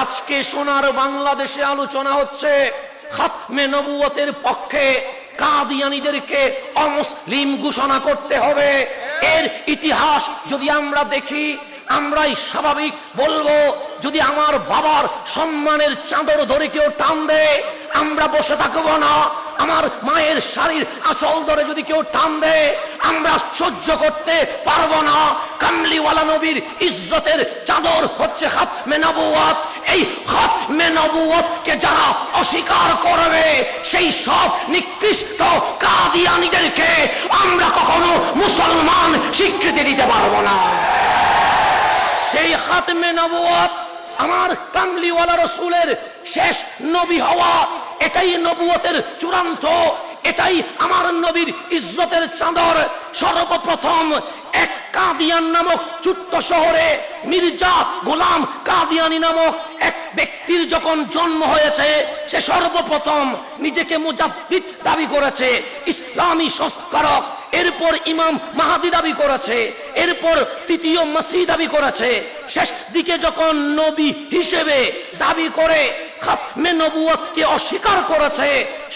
আজকে সোনার বাংলাদেশে আলোচনা হচ্ছে, খাতমে নবুয়তের পক্ষে কাদিয়ানিদেরকে অমুসলিম ঘোষণা করতে হবে। এর ইতিহাস যদি আমরা দেখি আমরাই স্বাভাবিক বলব, যদি আমার বাবার সম্মানের চাদর ধরে কেউ টান দেয়, আমরা বসে থাকব না। আমার মায়ের শাড়ির আচল ধরে যদি কেউ টান দেয়, আমরা সহ্য করতে পারব না। কামলিওয়ালা নবীর ইজ্জতের চাদর হচ্ছে হাত মেনাবুয়াত এই হাত মেনাবুয়াতকে যারা অস্বীকার করবে, সেই সব নিকৃষ্ট কাদিয়ানিদেরকে আমরা কখনো মুসলমান স্বীকৃতি দিতে পারব না। সেই খাতমে নবুয়ত আমার কামলিওয়ালা রসুলের শেষ নবী হওয়া, এটাই নবুয়তের চূড়ান্ত, এটাই আমার নবীর ইজ্জতের চাদর। সর্বপ্রথম এক কাদিয়ান নামক ছোট্ট শহরে মির্জা গোলাম কাদিয়ানি নামক এক ব্যক্তির যখন জন্ম হয়েছে, সে সর্বপ্রথম নিজেকে মুজাদ্দিদ দাবি করেছে, ইসলামী সংস্কারক। এরপর ইমাম মাহাদি দাবি করেছে, এরপর তৃতীয় মাসি দাবি করেছে। শেষ দিকে যখন নবী হিসেবে দাবি করে খাতমে নবুয়তকে অস্বীকার করেছে,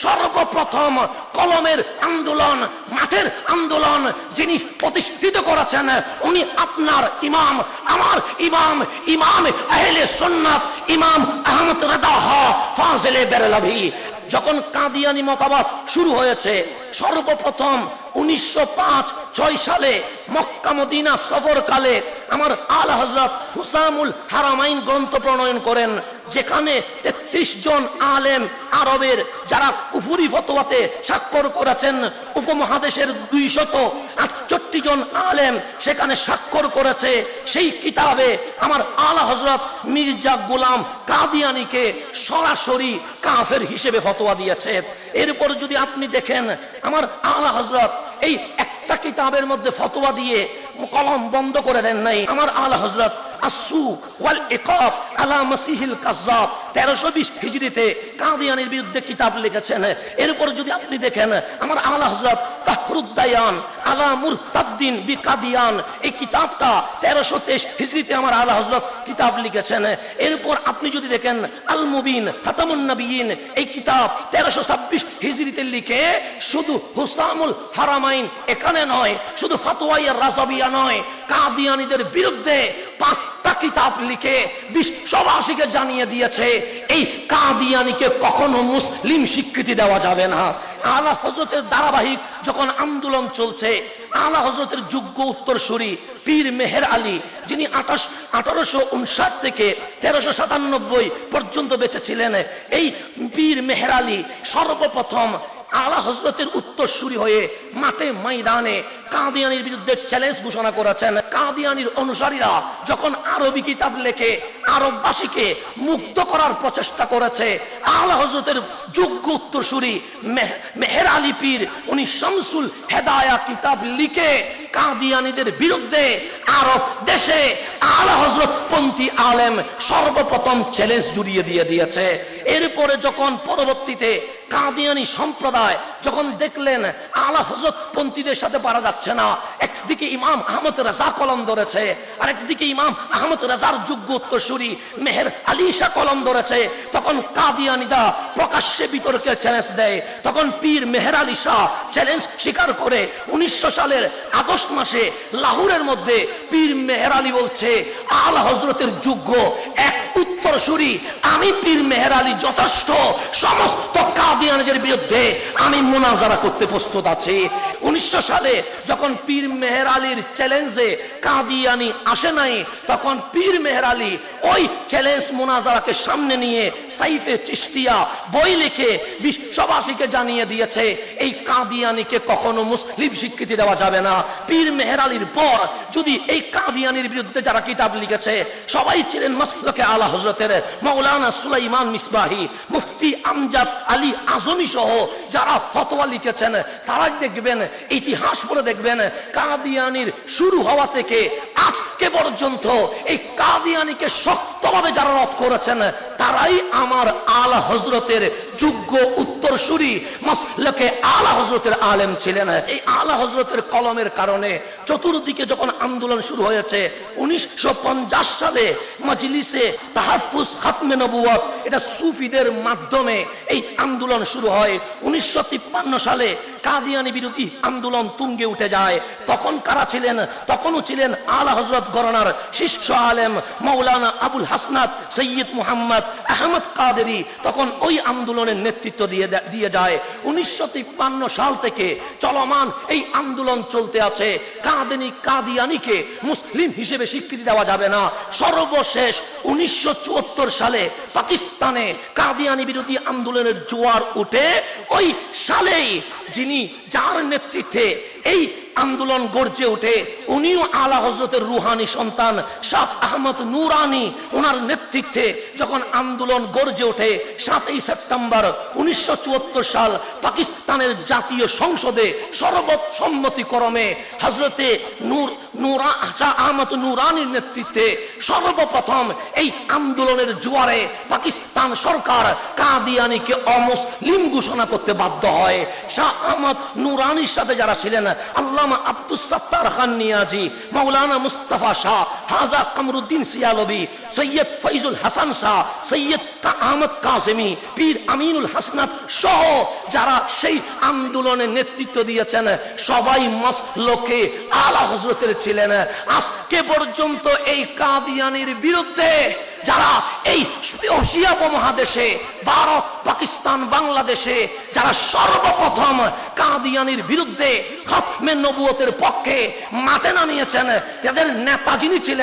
সর্বপ্রথম কলমের আন্দোলন, মাঠের আন্দোলন যিনি প্রতিষ্ঠিত করেছেন, উনি আপনার ইমাম, আমার ইমাম ইমাম আহলে সুন্নাত, ইমাম আহমদ রেদাহ ফাজলে বেরলভি। যখন কাদিয়ানি মতামত শুরু হয়েছে, সর্বপ্রথম স্বাক্ষর করেছেন, উপমহাদেশের আটষট্টি জন আলেম সেখানে স্বাক্ষর করেছে। সেই কিতাবে আমার আলা হজরত মির্জা গোলাম কাদিয়ানিকে সরাসরি কাফের হিসেবে ফতোয়া দিয়েছে। এরপর যদি আপনি দেখেন, আমার আলা হজরত এই একটা কিতাবের মধ্যে ফতোয়া দিয়ে কলম বন্ধ করে দেন নাই। আমার আল হজরত আসু ওয়াল ইকাব আলা মাসিহিল কাজ্জাব। 1320 হিজরিতে কাদিয়ানির বিরুদ্ধে কিতাব লিখেছেন। এরপর যদি আপনি দেখেন, আমার আলা হযরত তাহরুদ্দায়ান বি কাদিয়ান এই কিতাবটা 1323 হিজরিতে আমার আলা হযরত কিতাব লিখেছেন। এরপর আপনি যদি দেখেন আল মুবিন খাতামুন এই কিতাব 1326 হিজরিতে লিখে শুধু হুসামুল হারামাইন এখানে নয়, শুধু ফাতোয়াইয়া রাজাবিয়া নয়, কাদিয়ানিদের বিরুদ্ধে পাঁচটা কিতাব লিখে বিশ্ববাসীকে জানিয়ে দিয়েছে, এই কাদিয়ানিকে কখনো মুসলিম স্বীকৃতি দেওয়া যাবে না। আলা হজরতের ধারাবাহিক যখন আন্দোলন চলছে, আলা হজরতের যোগ্য উত্তরসূরি পীর মেহের আলী, যিনি আঠাশ, আঠারোশো উনষাট থেকে তেরোশো সাতানব্বই পর্যন্ত বেঁচে ছিলেন, এই পীর মেহের আলী সর্বপ্রথম আলা হজরতের উত্তরসূরি হয়ে মাঠে ময়দানে কাদিয়ানির বিরুদ্ধে চ্যালেঞ্জ ঘোষণা করেছেন। কাদিয়ানির অনুসারীরা যখন আরবি কিতাব লেখে, আরববাসীকে মুক্ত করার প্রচেষ্টা করেছে, আলা হজরতের যোগ্য উত্তরসূরি মেহ- মেহের আলী পীর, উনি শামসুল হেদায়া কিতাব লিখে কাদিয়ানিদের বিরুদ্ধে আরব দেশে আলা হজরত পন্থী আলেম সর্বপ্রথম চ্যালেঞ্জ জুড়িয়ে দিয়ে দিয়েছে। এরপরে যখন পরবর্তীতে কাদিয়ানি সম্প্রদায় যখন দেখলেন আলা হজরত পন্থীদের সাথে পারা যাচ্ছে না। একদিকে ইমাম আহমদ রাজা কলম ধরেছে আর একদিকে ইমাম আহমদ রাজার যোগ্য উত্তরসূরি মেহের আলী শাহ কলম ধরেছে। তখন কাদিয়ানিদা প্রকাশ্যে বিতর্কের চ্যালেঞ্জ দেয়, তখন পীর মেহের আলী শাহ চ্যালেঞ্জ স্বীকার করে। উনিশশো সালের আগস্ট মাসে লাহোরের মধ্যে পীর মেহের আলী বলছে, আল হজরতের যোগ্য এক উত্তরসূরি, আমি পীর মেহের আলী যথেষ্ট, সমস্ত কাদিয়ানদের বিরুদ্ধে আমি মোনাজারা করতে প্রস্তুত আছি। উনিশশো সালে যখন পীর মেহের আলীর চ্যালেঞ্জে কাদিয়ানি আসে নাই, তখন পীর মেহের আলী ওই চ্যালেঞ্জ মোনাজারাকে সামনে নিয়ে সাইফে চিস্তিয়া বই লিখে বিশ্ববাসীকে জানিয়ে দিয়েছে, এই কাদিয়ানিকে কখনো মুসলিম স্বীকৃতি দেওয়া যাবে না। পীর মেহের আলীর পর যদি এই কাদিয়ানির বিরুদ্ধে যারা কিতাব লিখেছে, সবাই ছিলেন মাসলকে আলা হজরতের মৌলানা সুলাইমান মিসবাহি, মুফতি আমজাদ আলী আজমি সহ যারা ফতোয়া লিখেছেন, তারা দেখবেন, ইতিহাস পড়ে দেখবেন, কাদিয়ানির শুরু হওয়া থেকে আজকে পর্যন্ত এই কাদিয়ানিকে শক্তভাবে যারা রদ করেছেন, তারাই আমার আল হজরতের যোগ্য উত্তরসূরি, মাসলকে আলা হজরতের আলেম ছিলেন। এই আল হজরতের কলমের কারণে চতুর্দিকে যখন আন্দোলন শুরু হয়েছে, উনিশশো সালে মজলিসে তাহাফুজ খাতমে নবুয়ত এটা সুফিদের মাধ্যমে এই আন্দোলন শুরু হয়। উনিশশো সালে কাদিয়ানি বিরোধী আন্দোলন তুঙ্গে উঠে যায়। তখন কারা ছিলেন? তখনও ছিলেন আলা হজরত গরনার শীর্ষ আলেম মৌলানা আবুল হাসনাত সৈয়দ মুহাম্মদ আহমদ কাদেরি। তখন ওই আন্দোলনের নেতৃত্ব দিয়ে দিয়ে যায়। উনিশশো তিপ্পান্ন সাল থেকে চলমান এই আন্দোলন চলতে আছে। কাদিনী কাদিয়ানিকে মুসলিম হিসেবে স্বীকৃতি দেওয়া যাবে না। সর্বশেষ উনিশশো চুয়াত্তর সালে পাকিস্তানে কাদিয়ানি বিরোধী আন্দোলনের জোয়ার উঠে, ওই সালেই যিনি যার নেতৃত্বে এই আন্দোলন গর্জে ওঠে। উনিও আলা হজরতের রুহানি সন্তান, শাহ আহমদ নুরানি ওনার নেতৃত্বে যখন আন্দোলন গর্জে ওঠে সাতই সেপ্টেম্বর উনিশশো সাল পাকিস্তানের জাতীয় সংসদে সর্বসম্মতিক্রমে হজরতে নূর, নুরা, শাহ আহমদ নুরানির নেতৃত্বে সর্বপ্রথম এই আন্দোলনের জোয়ারে পাকিস্তান সরকার কাদিয়ানিকে অমুসলিম ঘোষণা করতে বাধ্য হয়। শাহ আহমদ নুরানির সাথে যারা ছিলেন আল্লামা আব্দুস সাত্তার খান নিয়াজি মাওলানা মুস্তাফা শাহ। হাজা কামরুদ্দিন সিয়ালবি, সৈয়দ ফৈজুল হাসান শাহ, সৈয়দ আহমদ কাসেমি, পীর আমিনুল হাসনাত সহ যারা সেই আন্দোলনে নেতৃত্ব দিয়েছেন, সবাই মসলকে আলা হজরতের ছিলেন। আজকে পর্যন্ত এই কাদিয়ানির বিরুদ্ধে যারা এই এশিয়া উপমহাদেশে, ভারত, পাকিস্তান, বাংলাদেশে যারা সর্বপ্রথম কাদিয়ানির বিরুদ্ধে খতমে নবুয়তের পক্ষে মাঠে নামিয়েছেন, তাদের নেতা যিনি ছিলেন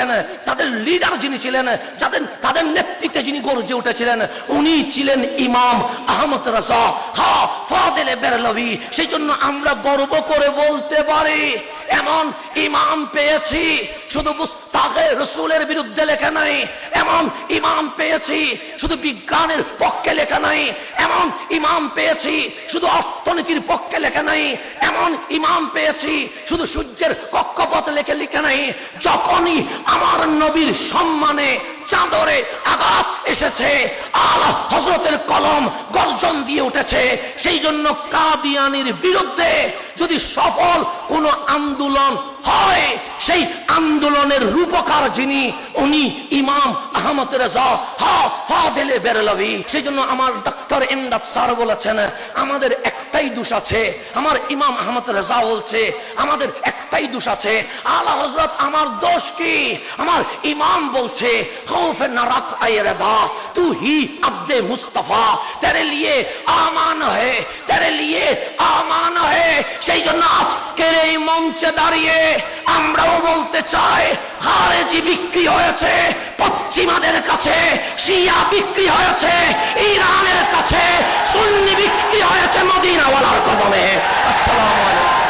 তাদের লিডার যিনি ছিলেন, যাদের, তাদের নেতৃত্বে যিনি গর্জে উঠেছিলেন, উনি ছিলেন ইমাম আহমদ রাজা হা ফাদেলে বেরলভি সেই জন্য আমরা গর্ব করে বলতে পারি এমন ইমাম পেয়েছি, শুধু রসুলের বিরুদ্ধে লেখা নাই, এমন ইমাম পেয়েছি, শুধু বিজ্ঞানের পক্ষে লেখা নাই, এমন ইমাম পেয়েছি, শুধু অর্থনীতির পক্ষে লেখা নাই, এমন ইমাম পেয়েছি, শুধু সূর্যের কক্ষপথ লেখে লিখে নাই, যখনই আমার নবীর সম্মানে চাদরে আঘাত এসেছে। আল্লাহ হজরতের কলম গর্জন দিয়ে উঠেছে। সেই জন্য কাদিয়ানির বিরুদ্ধে যদি সফল কোনো আন্দোলন হয় সেই আন্দোলনের রূপকার যিনি, উনি ইমাম আহমদ রেজা। সেই জন্য আমার এমদাদ স্যার বলেছেন, আমাদের একটাই দোষ আছে, আমার ইমাম আহমদ রেজা বলছে, আমাদের একটাই দোষ আছে। আলা হজরত আমার দোষ কি? আমার ইমাম বলছে নারাক তু হি আব্দে মুস্তফা। তেরে লিয়ে আমান হে, তেরে লিয়ে আমান হে। সেই জন্য আজকের এই মঞ্চে দাঁড়িয়ে আমরাও বলতে চাই হারেজি বিক্রি হয়েছে, পশ্চিমাদের কাছে, শিয়া বিক্রি হয়েছে, ইরানের কাছে, সুন্নি বিক্রি হয়েছে মদিনাওয়ালার কদমে। আসসালামু আলাইকুম।